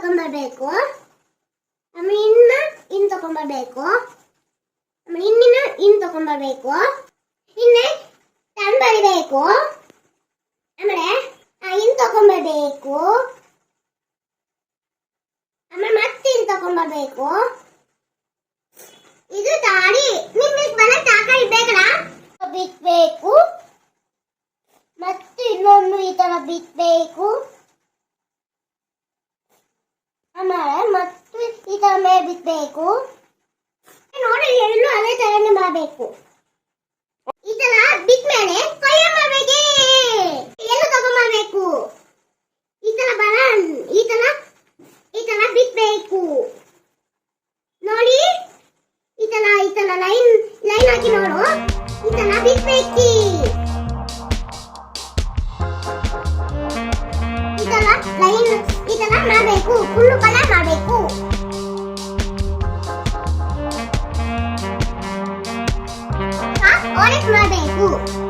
ತಗೊಂಬರ್ಬೇಕು. ಆಮೇಲೆ ಇನ್ನ ಇನ್ ತಗೊಂಬರ್ಬೇಕು. ಆಮೇಲೆ ಇನ್ನಿನ ಇನ್ ತಗೊಂಬರ್ಬೇಕು. ಇನ್ನೆ ಟನ್ ಬರಿಬೇಕು. ಆಮೇಲೆ ಇನ್ ತಗೊಂಬರ್ಬೇಕು. ಆಮೇಲೆ ಮತ್ತೆ ಇನ್ ತಗೊಂಬರ್ಬೇಕು. ಇದು ತಾಳಿ ನಿಮ್ಗೆ ಮನೆ ತಾಕ ಇರ್ಬೇಕಲ್ಲ? ಬಿತ್ಬೇಕು ಮತ್ತೆ ಇನ್ನೊಂದು ಈ ತರ ಬಿತ್ಬೇಕು ಆಮೇಲೆ ಮತ್ತೆ ಈ ತರ ಮೇಲೆ ಬಿತ್ಬೇಕು ನೋಡಿ, ಎಲ್ಲೂ ಅದೇ ತರನೇ ಮಾಡಬೇಕು. ಈ ತರ ಬಿತ್ ಮೇಲೆ ಕೊಯ್ಯ ಮಾಡ್ಬೇಕೇ. ಎಲ್ಲ ತಗೊಂಡ್ಬರ್ಬೇಕು ಈ ತರ ಬರ ಈ ತರ ಈ ತರ ಬಿತ್ಬೇಕು. ನೋಡಿ, ಈ ತರ ಈ ತರ ಲೈನ್ ಲೈನ್ ಹಾಕಿ ನೋಡು. ಈ ತರ ಬಿತ್ಬೇಕು. ಈ ತರ ಲೈನ್, ಈ ತರ ಮಾಡಬೇಕು. ಫುಲ್ ಕಲರ್ ಆರೆಂಜ್ ಮಾಡಬೇಕು ಎಲ್ಲ